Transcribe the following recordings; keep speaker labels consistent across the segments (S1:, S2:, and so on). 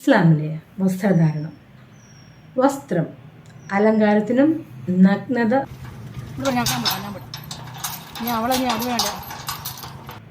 S1: ഇസ്ലാമിലെ വസ്ത്രധാരണം. വസ്ത്രം. അലങ്കാരത്തിനും നഗ്നത.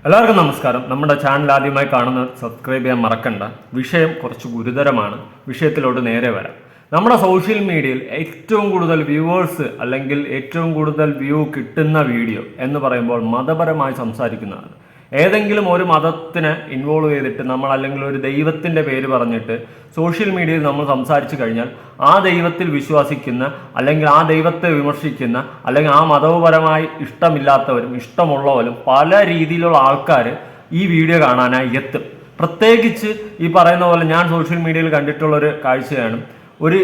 S2: എല്ലാവർക്കും നമസ്കാരം. നമ്മുടെ ചാനൽ ആദ്യമായി കാണുന്ന സബ്സ്ക്രൈബ് ചെയ്യാൻ മറക്കണ്ട. വിഷയം കുറച്ച് ഗുരുതരമാണ്. വിഷയത്തിലോട്ട് നേരെ വരാം. നമ്മുടെ സോഷ്യൽ മീഡിയയിൽ ഏറ്റവും കൂടുതൽ വ്യൂവേഴ്സ് അല്ലെങ്കിൽ ഏറ്റവും കൂടുതൽ വ്യൂ കിട്ടുന്ന വീഡിയോ എന്ന് പറയുമ്പോൾ മതപരമായി സംസാരിക്കുന്നതാണ്. ഏതെങ്കിലും ഒരു മതത്തിനെ ഇൻവോൾവ് ചെയ്തിട്ട് നമ്മൾ അല്ലെങ്കിൽ ഒരു ദൈവത്തിന്റെ പേര് പറഞ്ഞിട്ട് സോഷ്യൽ മീഡിയയിൽ നമ്മൾ സംസാരിച്ചു കഴിഞ്ഞാൽ ആ ദൈവത്തിൽ വിശ്വസിക്കുന്ന അല്ലെങ്കിൽ ആ ദൈവത്തെ വിമർശിക്കുന്ന അല്ലെങ്കിൽ ആ മതപരമായി ഇഷ്ടമില്ലാത്തവരും ഇഷ്ടമുള്ളവരും പല രീതിയിലുള്ള ആൾക്കാർ ഈ വീഡിയോ കാണാനായി എത്തും. പ്രത്യേകിച്ച് ഈ പറയുന്ന പോലെ ഞാൻ സോഷ്യൽ മീഡിയയിൽ കണ്ടിട്ടുള്ളൊരു കാഴ്ചയാണ് ഒരു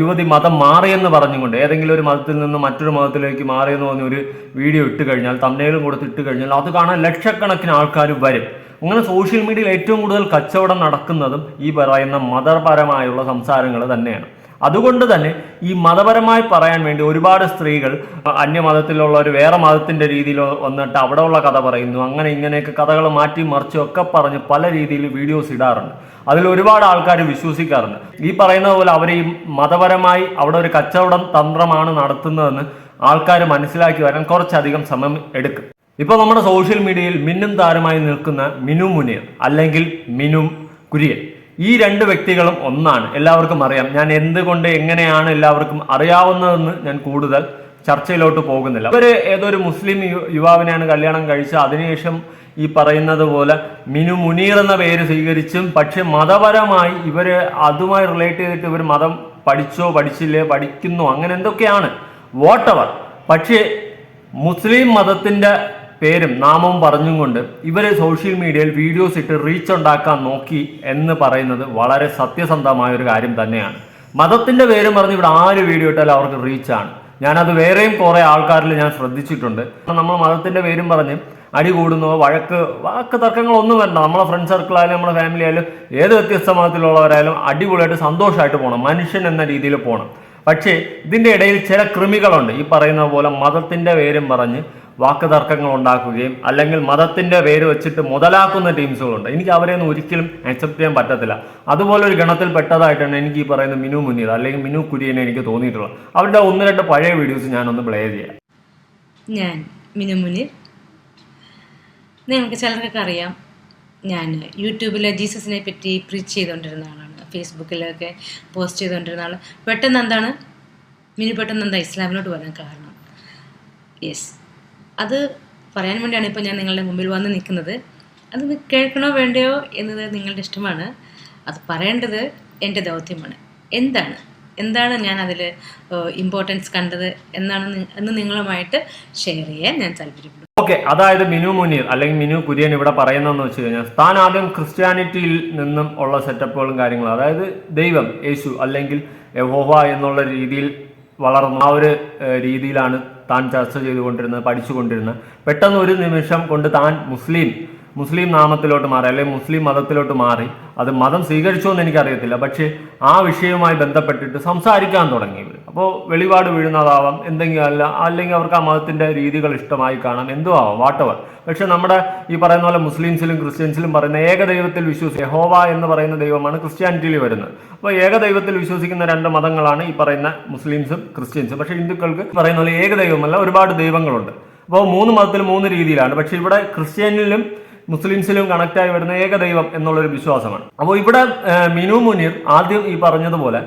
S2: യുവതി മതം മാറിയെന്ന് പറഞ്ഞുകൊണ്ട് ഏതെങ്കിലും ഒരു മതത്തിൽ നിന്ന് മറ്റൊരു മതത്തിലേക്ക് മാറിയെന്ന് പറഞ്ഞ ഒരു വീഡിയോ ഇട്ട് കഴിഞ്ഞാൽ തമ്മനയിലും കൊടുത്ത് ഇട്ട് കഴിഞ്ഞാൽ അത് കാണാൻ ലക്ഷക്കണക്കിന് ആൾക്കാർ വരും. അങ്ങനെ സോഷ്യൽ മീഡിയയിൽ ഏറ്റവും കൂടുതൽ കച്ചവടം നടക്കുന്നതും ഈ പറയുന്ന മതപരമായുള്ള സംസാരങ്ങൾ തന്നെയാണ്. അതുകൊണ്ട് തന്നെ ഈ മതപരമായി പറയാൻ വേണ്ടി ഒരുപാട് സ്ത്രീകൾ അന്യമതത്തിലുള്ളവർ വേറെ മതത്തിന്റെ രീതിയിൽ വന്നിട്ട് അവിടെ ഉള്ള കഥ പറയുന്നു. അങ്ങനെ ഇങ്ങനെയൊക്കെ കഥകൾ മാറ്റി മറിച്ചും ഒക്കെ പറഞ്ഞ് പല രീതിയിൽ വീഡിയോസ് ഇടാറുണ്ട്. അതിൽ ഒരുപാട് ആൾക്കാർ വിശ്വസിക്കാറുണ്ട്. ഈ പറയുന്ന പോലെ അവർ ഈ മതപരമായി അവിടെ ഒരു കച്ചവടം തന്ത്രമാണ് നടത്തുന്നതെന്ന് ആൾക്കാർ മനസ്സിലാക്കി വരാൻ കുറച്ചധികം സമയം എടുക്കും. ഇപ്പോൾ നമ്മുടെ സോഷ്യൽ മീഡിയയിൽ മിന്നും താരമായി നിൽക്കുന്ന മിനു മുനീർ അല്ലെങ്കിൽ മിനു കുര്യൻ. ഈ രണ്ട് വ്യക്തികളും ഒന്നാണ്. എല്ലാവർക്കും അറിയാം. ഞാൻ എന്തുകൊണ്ട് എങ്ങനെയാണ് എല്ലാവർക്കും അറിയാവുന്നതെന്ന് ഞാൻ കൂടുതൽ ചർച്ചയിലോട്ട് പോകുന്നില്ല. ഇവർ ഏതൊരു മുസ്ലിം യുവാവിനെയാണ് കല്യാണം കഴിച്ച് അതിനുശേഷം ഈ പറയുന്നത് പോലെ മിനു മുനീർ എന്ന പേര് സ്വീകരിച്ചും പക്ഷെ മതപരമായി ഇവർ അതുമായി റിലേറ്റ് ചെയ്തിട്ട് ഇവർ മതം പഠിച്ചോ പഠിച്ചില്ലേ പഠിക്കുന്നു അങ്ങനെ എന്തൊക്കെയാണ്? വോട്ടവർ പക്ഷേ മുസ്ലിം മതത്തിന്റെ പേരും നാമവും പറഞ്ഞും കൊണ്ട് ഇവരെ സോഷ്യൽ മീഡിയയിൽ വീഡിയോസ് ഇട്ട് റീച്ച് ഉണ്ടാക്കാൻ നോക്കി എന്ന് പറയുന്നത് വളരെ സത്യസന്ധമായ ഒരു കാര്യം തന്നെയാണ്. മതത്തിന്റെ പേരും പറഞ്ഞ് ഇവിടെ ആര് വീഡിയോ ഇട്ടാലും അവർക്ക് റീച്ചാണ് ഞാനത് വേറെയും കുറെ ആൾക്കാരിൽ ഞാൻ ശ്രദ്ധിച്ചിട്ടുണ്ട്. നമ്മൾ മതത്തിന്റെ പേരും പറഞ്ഞ് അടി കൂടുന്നോ വഴക്ക് വാക്ക് തർക്കങ്ങളൊന്നും വേണ്ട. നമ്മളെ ഫ്രണ്ട് സർക്കിൾ ആയാലും നമ്മുടെ ഫാമിലി ആയാലും ഏത് വ്യത്യസ്ത മതത്തിലുള്ളവരായാലും അടിപൊളിയായിട്ട് സന്തോഷമായിട്ട് പോകണം മനുഷ്യൻ എന്ന രീതിയിൽ പോകണം പക്ഷേ ഇതിന്റെ ഇടയിൽ ചില കൃമികളുണ്ട്. ഈ പറയുന്ന പോലെ മതത്തിന്റെ പേരും പറഞ്ഞ് വാക്ക് തർക്കങ്ങൾ ഉണ്ടാക്കുകയും അല്ലെങ്കിൽ മതത്തിന്റെ പേര് വെച്ചിട്ട് മുതലാക്കുന്ന ടീംസുകളുണ്ട്. എനിക്ക് അവരെയൊന്നും ഒരിക്കലും അക്സെപ്റ്റ് ചെയ്യാൻ പറ്റത്തില്ല. അതുപോലെ ഒരു ഗണത്തിൽ പെട്ടതായിട്ടാണ് എനിക്ക് ഈ പറയുന്ന മിനു മുനീർ അല്ലെങ്കിൽ മിനു കുര്യനെ എനിക്ക് തോന്നിയിട്ടുള്ളത്. അവരുടെ ഒന്ന് രണ്ട് പഴയ വീഡിയോസ് ഞാനൊന്ന് പ്ലേ ചെയ്യാം.
S1: ഞാൻ മിനു മുനീർ നിങ്ങൾക്ക് ചിലർക്കൊക്കെ അറിയാം ഞാൻ യൂട്യൂബിൽ ജീസസിനെ പറ്റി പ്രീച്ച് ചെയ്തുകൊണ്ടിരുന്ന ആളാണ്. ഫേസ്ബുക്കിലൊക്കെ പോസ്റ്റ് ചെയ്തുകൊണ്ടിരുന്ന ആൾ പെട്ടെന്ന് എന്താണ്? മിനു പെട്ടെന്ന് എന്താ ഇസ്ലാമിലോട്ട് വരാൻ കാരണം? യെസ് അത് പറയാൻ വേണ്ടിയാണ് ഇപ്പോൾ ഞാൻ നിങ്ങളുടെ മുമ്പിൽ വന്ന് നിൽക്കുന്നത്. അത് കേൾക്കണോ വേണ്ടയോ എന്നത് നിങ്ങളുടെ ഇഷ്ടമാണ്. അത് പറയേണ്ടത് എന്റെ ദൗത്യമാണ്. എന്താണ്? എന്താണ് ഞാൻ അതിൽ ഇമ്പോർട്ടൻസ് കണ്ടത് എന്നാണ് എന്ന് നിങ്ങളുമായിട്ട് ഷെയർ ചെയ്യാൻ ഞാൻ താല്പര്യപ്പെടുന്നു.
S2: ഓക്കെ അതായത് മിനു മുനീർ അല്ലെങ്കിൽ മിനു കുര്യൻ ഇവിടെ പറയുന്നതെന്ന് വെച്ച് കഴിഞ്ഞാൽ താൻ ആദ്യം ക്രിസ്ത്യാനിറ്റിയിൽ നിന്നും ഉള്ള സെറ്റപ്പുകളും കാര്യങ്ങളും അതായത് ദൈവം യേശു അല്ലെങ്കിൽ യഹോവ എന്നുള്ള രീതിയിൽ വളർന്ന ആ ഒരു രീതിയിലാണ് താൻ ചർച്ച ചെയ്തുകൊണ്ടിരുന്നത് പഠിച്ചുകൊണ്ടിരുന്നത്. പെട്ടെന്ന് ഒരു നിമിഷം കൊണ്ട് താൻ മുസ്ലിം മുസ്ലിം നാമത്തിലോട്ട് മാറി അല്ലെങ്കിൽ മുസ്ലിം മതത്തിലോട്ട് മാറി അത് മതം സ്വീകരിച്ചോ എന്ന് എനിക്കറിയത്തില്ല. പക്ഷേ ആ വിഷയവുമായി ബന്ധപ്പെട്ടിട്ട് സംസാരിക്കാൻ തുടങ്ങി ഇവർ അപ്പോൾ വെളിപാട് വീഴുന്നതാവാം എന്തെങ്കിലും അല്ല അല്ലെങ്കിൽ അവർക്ക് ആ മതത്തിന്റെ രീതികൾ ഇഷ്ടമായി കാണാം എന്തോ ആവാം വാട്ടവർ പക്ഷേ നമ്മുടെ ഈ പറയുന്ന പോലെ മുസ്ലിംസിലും ക്രിസ്ത്യൻസിലും പറയുന്ന ഏകദൈവത്തിൽ വിശ്വസി യഹോവ എന്ന് പറയുന്ന ദൈവമാണ് ക്രിസ്ത്യാനിറ്റിയിൽ വരുന്നത്. അപ്പോൾ ഏകദൈവത്തിൽ വിശ്വസിക്കുന്ന രണ്ട് മതങ്ങളാണ് ഈ പറയുന്ന മുസ്ലിംസും ക്രിസ്ത്യൻസും. പക്ഷേ ഹിന്ദുക്കൾക്ക് പറയുന്ന പോലെ ഏകദൈവമല്ല ഒരുപാട് ദൈവങ്ങളുണ്ട്. അപ്പോൾ മൂന്ന് മതത്തിൽ മൂന്ന് രീതിയിലാണ്. പക്ഷേ ഇവിടെ ക്രിസ്ത്യാനിലും മുസ്ലിംസിലും കണക്റ്റായി വരുന്ന ഏകദൈവം എന്നുള്ളൊരു വിശ്വാസമാണ്. അപ്പോൾ ഇവിടെ മിനു മുനീർ ആദ്യം ഈ പറഞ്ഞതുപോലെ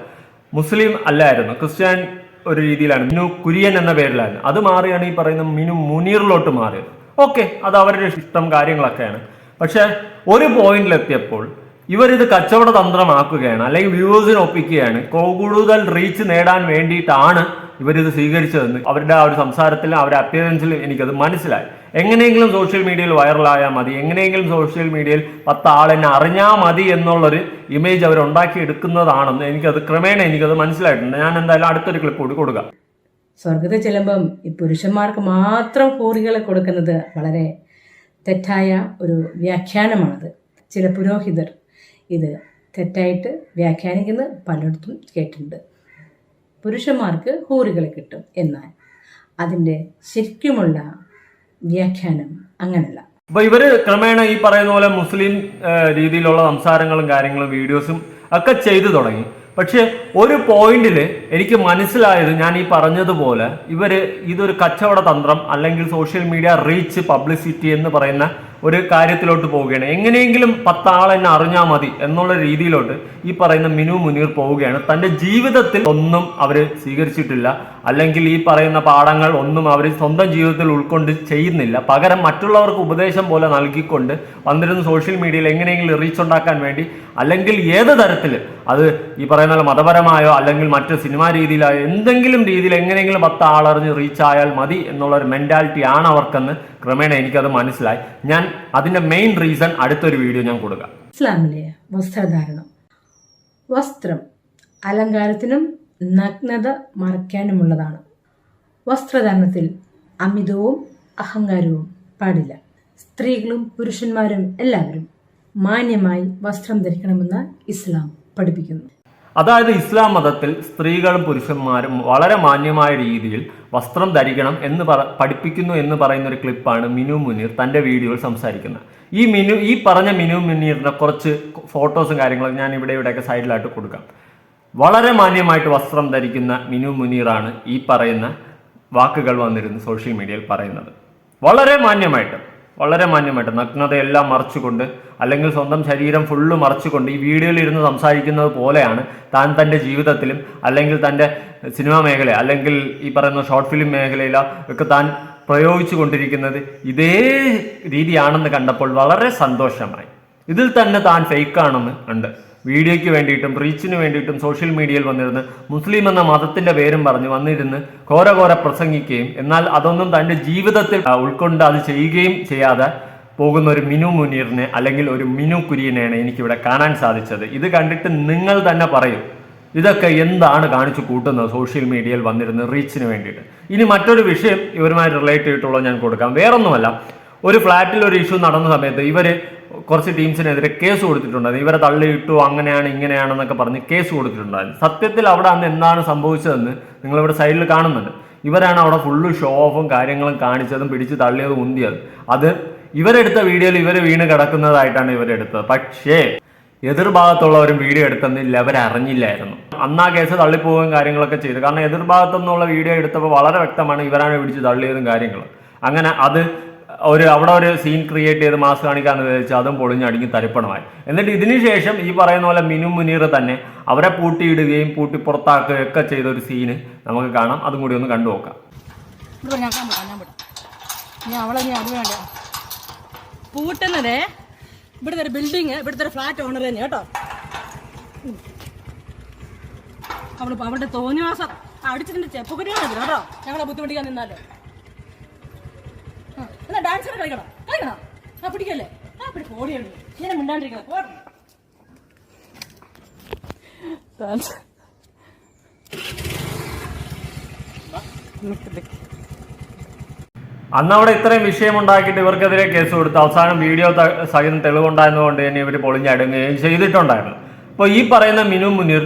S2: മുസ്ലിം അല്ലായിരുന്നു. ക്രിസ്ത്യൻ ഒരു രീതിയിലാണ്. മിനു കുര്യൻ എന്ന പേരിലായിരുന്നു. അത് മാറിയാണ് ഈ പറയുന്ന മിനു മുനീറിലോട്ട് മാറിയത്. ഓക്കെ അത് അവരുടെ ഇഷ്ടം കാര്യങ്ങളൊക്കെയാണ്. പക്ഷെ ഒരു പോയിന്റിലെത്തിയപ്പോൾ ഇവരിത് കച്ചവട തന്ത്രമാക്കുകയാണ് അല്ലെങ്കിൽ വ്യൂവേഴ്സിനെ ഒപ്പിക്കുകയാണ്. കൂടുതൽ റീച്ച് നേടാൻ വേണ്ടിയിട്ടാണ് ഇവരിത് സ്വീകരിച്ചതെന്ന് അവരുടെ ആ ഒരു സംസാരത്തിലും അവരുടെ അപ്പിയറൻസിലും എനിക്കത് മനസ്സിലായി. എങ്ങനെയെങ്കിലും സോഷ്യൽ മീഡിയയിൽ വൈറലായാൽ മതി എങ്ങനെയെങ്കിലും സോഷ്യൽ മീഡിയയിൽ പത്ത് ആളെന്നെ അറിഞ്ഞാൽ മതി എന്നുള്ളൊരു ഇമേജ് അവർ ഉണ്ടാക്കിയെടുക്കുന്നതാണെന്ന് എനിക്കത് ക്രമേണ എനിക്കത് മനസ്സിലായിട്ടുണ്ട്. ഞാൻ എന്തായാലും അടുത്തൊരു ക്ലിപ്പ് കൂടി കൊടുക്കാം.
S1: സ്വർഗത്തിൽ ചെല്ലുമ്പം ഈ പുരുഷന്മാർക്ക് മാത്രം കോറികളെ കൊടുക്കുന്നത് വളരെ തെറ്റായ ഒരു വ്യാഖ്യാനമാണത്. ചില പുരോഹിതർ ഇത് തെറ്റായിട്ട് വ്യാഖ്യാനിക്കുന്ന പലയിടത്തും കേട്ടിട്ടുണ്ട്. പുരുഷന്മാർക്ക് ഹൂറികളെ കിട്ടും എന്നാൽ അതിന്റെ ശരിക്കുമുള്ള വ്യാഖ്യാനം അങ്ങനല്ല.
S2: അപ്പൊ ഇവർ ക്രമേണ ഈ പറയുന്ന പോലെ മുസ്ലിം രീതിയിലുള്ള സംസാരങ്ങളും കാര്യങ്ങളും വീഡിയോസും ഒക്കെ ചെയ്തു തുടങ്ങി. പക്ഷെ ഒരു പോയിന്റിൽ എനിക്ക് മനസ്സിലായത് ഞാൻ ഈ പറഞ്ഞതുപോലെ ഇവർ ഇതൊരു കച്ചവട തന്ത്രം അല്ലെങ്കിൽ സോഷ്യൽ മീഡിയ റീച്ച് പബ്ലിസിറ്റി എന്ന് പറയുന്ന ഒരു കാര്യത്തിലോട്ട് പോവുകയാണ്. എങ്ങനെയെങ്കിലും പത്താൾ എന്നെ അറിഞ്ഞാൽ മതി എന്നുള്ള രീതിയിലോട്ട് ഈ പറയുന്ന മിനു മുനീർ പോവുകയാണ്. തന്റെ ജീവിതത്തിൽ ഒന്നും അവർ സ്വീകരിച്ചിട്ടില്ല. അല്ലെങ്കിൽ ഈ പറയുന്ന പാഠങ്ങൾ ഒന്നും അവർ സ്വന്തം ജീവിതത്തിൽ ഉൾക്കൊണ്ട് ചെയ്യുന്നില്ല. പകരം മറ്റുള്ളവർക്ക് ഉപദേശം പോലെ നൽകിക്കൊണ്ട് വന്നിരുന്ന സോഷ്യൽ മീഡിയയിൽ എങ്ങനെയെങ്കിലും റീച്ച് ഉണ്ടാക്കാൻ വേണ്ടി അല്ലെങ്കിൽ ഏത് തരത്തിൽ അത് ഈ പറയുന്ന മതപരമായോ അല്ലെങ്കിൽ മറ്റ് സിനിമാ രീതിയിലായോ എന്തെങ്കിലും രീതിയിൽ എങ്ങനെയെങ്കിലും പത്ത് ആളറിഞ്ഞ് റീച്ച് ആയാൽ മതി എന്നുള്ള ഒരു മെന്റാലിറ്റി ആണ് അവർക്കെന്ന് ക്രമേണ എനിക്കത് മനസ്സിലായി. ഞാൻ അതിന്റെ മെയിൻ റീസൺ അടുത്തൊരു വീഡിയോ ഞാൻ കൊടുക്കാം.
S1: ഇസ്ലാമിലെ വസ്ത്രധാരണം. വസ്ത്രം അലങ്കാരത്തിനും നഗ്നത മറയ്ക്കാനുമുള്ളതാണ്. വസ്ത്രധാരണത്തിൽ അമിതവും അഹങ്കാരവും പാടില്ല. സ്ത്രീകളും പുരുഷന്മാരും എല്ലാവരും മാന്യമായി വസ്ത്രം ധരിക്കണമെന്ന് ഇസ്ലാം പഠിപ്പിക്കുന്നു.
S2: അതായത് ഇസ്ലാം മതത്തിൽ സ്ത്രീകളും പുരുഷന്മാരും വളരെ മാന്യമായ രീതിയിൽ വസ്ത്രം ധരിക്കണം എന്ന് പറ പഠിപ്പിക്കുന്നു എന്ന് പറയുന്ന ഒരു ക്ലിപ്പാണ് മിനു മുനീർ തന്റെ വീഡിയോയിൽ സംസാരിക്കുന്നത്. ഈ മിനു ഈ പറഞ്ഞ മിനു മുനീറിന്റെ കുറച്ച് ഫോട്ടോസും കാര്യങ്ങളും ഞാൻ ഇവിടെ ഇവിടെയൊക്കെ സൈഡിലായിട്ട് കൊടുക്കാം. വളരെ മാന്യമായിട്ട് വസ്ത്രം ധരിക്കുന്ന മിനു മുനീറാണ് ഈ പറയുന്ന വാക്കുകൾ വന്നിരുന്നു സോഷ്യൽ മീഡിയയിൽ പറയുന്നത്. വളരെ മാന്യമായിട്ട്. വളരെ മാന്യമായിട്ട് നഗ്നതയെല്ലാം മറച്ചുകൊണ്ട് അല്ലെങ്കിൽ സ്വന്തം ശരീരം ഫുള്ള് മറച്ചുകൊണ്ട് ഈ വീഡിയോയിൽ ഇരുന്ന് സംസാരിക്കുന്നത് പോലെയാണ് താൻ തന്റെ ജീവിതത്തിലും അല്ലെങ്കിൽ തന്റെ സിനിമാ മേഖല അല്ലെങ്കിൽ ഈ പറയുന്ന ഷോർട്ട് ഫിലിം മേഖലയിലോ ഒക്കെ താൻ പ്രയോഗിച്ചു കൊണ്ടിരിക്കുന്നത് ഇതേ രീതിയാണെന്ന് കണ്ടപ്പോൾ വളരെ സന്തോഷമായി. ഇതിൽ തന്നെ താൻ ഫേക്കാണെന്ന് ഉണ്ട്. വീഡിയോയ്ക്ക് വേണ്ടിയിട്ടും റീച്ചിന് വേണ്ടിയിട്ടും സോഷ്യൽ മീഡിയയിൽ വന്നിരുന്ന് മുസ്ലിം എന്ന മതത്തിന്റെ പേരും പറഞ്ഞ് വന്നിരുന്ന് ഘോര ഘോര പ്രസംഗിക്കുകയും എന്നാൽ അതൊന്നും തന്റെ ജീവിതത്തിൽ ഉൾക്കൊണ്ട് അത് ചെയ്യുകയും ചെയ്യാതെ പോകുന്ന ഒരു മിനു മുനീറിനെ അല്ലെങ്കിൽ ഒരു മിനു കുര്യനെയാണ് എനിക്കിവിടെ കാണാൻ സാധിച്ചത്. ഇത് കണ്ടിട്ട് നിങ്ങൾ തന്നെ പറയും ഇതൊക്കെ എന്താണ് കാണിച്ചു കൂട്ടുന്നത് സോഷ്യൽ മീഡിയയിൽ വന്നിരുന്ന റീച്ചിന് വേണ്ടിയിട്ട്? ഇനി മറ്റൊരു വിഷയം ഇവരുമായി റിലേറ്റ് ചെയ്തിട്ടുള്ളത് ഞാൻ കൊടുക്കാം. വേറൊന്നുമല്ല ഒരു ഫ്ലാറ്റിൽ ഒരു ഇഷ്യൂ നടന്ന സമയത്ത് ഇവർ കുറച്ച് ടീംസിനെതിരെ കേസ് കൊടുത്തിട്ടുണ്ടായിരുന്നു. ഇവരെ തള്ളിയിട്ടു അങ്ങനെയാണ് ഇങ്ങനെയാണെന്നൊക്കെ പറഞ്ഞ് കേസ് കൊടുത്തിട്ടുണ്ടായിരുന്നു. സത്യത്തിൽ അവിടെ അന്ന് എന്താണ് സംഭവിച്ചതെന്ന് നിങ്ങളിവിടെ സൈഡിൽ കാണുന്നുണ്ട്. ഇവരാണ് അവിടെ ഫുള്ള് ഷോ ഓഫും കാര്യങ്ങളും കാണിച്ചതും പിടിച്ച് തള്ളിയതും ഉന്തിയത്. അത് ഇവരെടുത്ത വീഡിയോയിൽ ഇവർ വീണ് കിടക്കുന്നതായിട്ടാണ് ഇവരെടുത്തത് പക്ഷേ എതിർഭാഗത്തുള്ളവരും വീഡിയോ എടുത്തെന്നില്ല അവരറിഞ്ഞില്ലായിരുന്നു അന്ന് ആ കേസ് തള്ളിപ്പോവുകയും കാര്യങ്ങളൊക്കെ ചെയ്തു. കാരണം എതിർഭാഗത്തു നിന്നുള്ള വീഡിയോ എടുത്തപ്പോൾ വളരെ വ്യക്തമാണ് ഇവരാണ് പിടിച്ച് തള്ളിയതും കാര്യങ്ങളും. അങ്ങനെ അത് ഒരു അവിടെ ഒരു സീൻ ക്രിയേറ്റ് ചെയ്ത് മാസ് കാണിക്കാന്ന് വിചാരിച്ചു അതും പൊളിഞ്ഞടുങ്ങി തരിപ്പണമായി. എന്നിട്ട് ഇതിന് ശേഷം ഈ പറയുന്ന പോലെ മിനു മുനീർ തന്നെ അവരെ പൂട്ടിയിടുകയും പൂട്ടി പുറത്താക്കുകയും ഒക്കെ ചെയ്ത ഒരു സീന് നമുക്ക് കാണാം. അതും കൂടി ഒന്ന് കണ്ടു നോക്കാം.
S3: പൂട്ടുന്നതേ ഇവിടുത്തെ ഒരു ബിൽഡിങ് ഇവിടുത്തെ ഒരു ഫ്ലാറ്റ് ഓണർ തന്നെ കേട്ടോ. അവൾ അവളുടെ തോന്നിവാസം അടിച്ചിട്ടുണ്ട് ചെപ്പക്കുരിയാണ് കേട്ടോ. ഞങ്ങളെ ബുദ്ധിമുട്ടിക്കാൻ നിന്നാലോ. എന്നാ ഡാൻസ് കളിക്കണം. കളിക്കണം? ആ പിടിക്കല്ലേ? ആ പിടി ഓടിയുണ്ട് ഇങ്ങനെ മിണ്ടാണ്ടിരിക്കണം. പോട്ടെ ഡാൻസ്
S2: അന്ന് അവിടെ ഇത്രയും വിഷയം ഉണ്ടാക്കിയിട്ട് ഇവർക്കെതിരെ കേസ് കൊടുത്ത് അവസാനം വീഡിയോ സഹിതം തെളിവുണ്ടായിരുന്നതുകൊണ്ട് തന്നെ ഇവർ പൊളിഞ്ഞടുങ്ങുകയും ചെയ്തിട്ടുണ്ടായിരുന്നു. അപ്പോൾ ഈ പറയുന്ന മിനു മുനീർ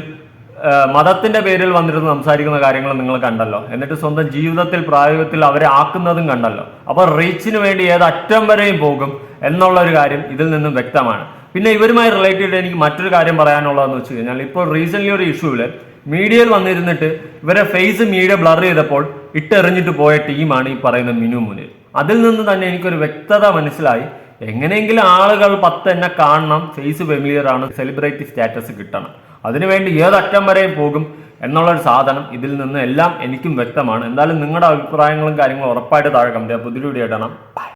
S2: മതത്തിന്റെ പേരിൽ വന്നിരുന്ന് സംസാരിക്കുന്ന കാര്യങ്ങൾ നിങ്ങൾ കണ്ടല്ലോ. എന്നിട്ട് സ്വന്തം ജീവിതത്തിൽ പ്രായോഗികത്തിൽ അവരെ ആക്കുന്നതും കണ്ടല്ലോ. അപ്പോൾ റീച്ചിന് വേണ്ടി ഏത് അറ്റം വരെയും പോകും എന്നുള്ള ഒരു കാര്യം ഇതിൽ നിന്നും വ്യക്തമാണ്. പിന്നെ ഇവരുമായി റിലേറ്റഡ് എനിക്ക് മറ്റൊരു കാര്യം പറയാനുള്ളതെന്ന് വെച്ച് കഴിഞ്ഞാൽ ഇപ്പോൾ റീസെന്റ് ഒരു ഇഷ്യൂവിൽ മീഡിയയിൽ വന്നിരുന്നിട്ട് ഇവരെ ഫേസ് മീഡിയ ബ്ലർ ചെയ്തപ്പോൾ ഇട്ടെറിഞ്ഞിട്ട് പോയ ടീമാണ് ഈ പറയുന്ന മിനു മുനിൽ അതിൽ നിന്ന് തന്നെ എനിക്കൊരു വ്യക്തത മനസ്സിലായി. എങ്ങനെയെങ്കിലും ആളുകൾ പത്ത് എന്നെ കാണണം ഫേസ് ഫെമിലിയർ ആണ് സെലിബ്രിറ്റി സ്റ്റാറ്റസ് കിട്ടണം. അതിനുവേണ്ടി ഏതറ്റം വരെയും പോകും എന്നുള്ളൊരു സാധനം ഇതിൽ നിന്ന് എല്ലാം എനിക്കും വ്യക്തമാണ്. എന്തായാലും നിങ്ങളുടെ അഭിപ്രായങ്ങളും കാര്യങ്ങളും ഉറപ്പായിട്ട് താഴെ കമന്റ്. പുതിയ വീഡിയോ ബൈ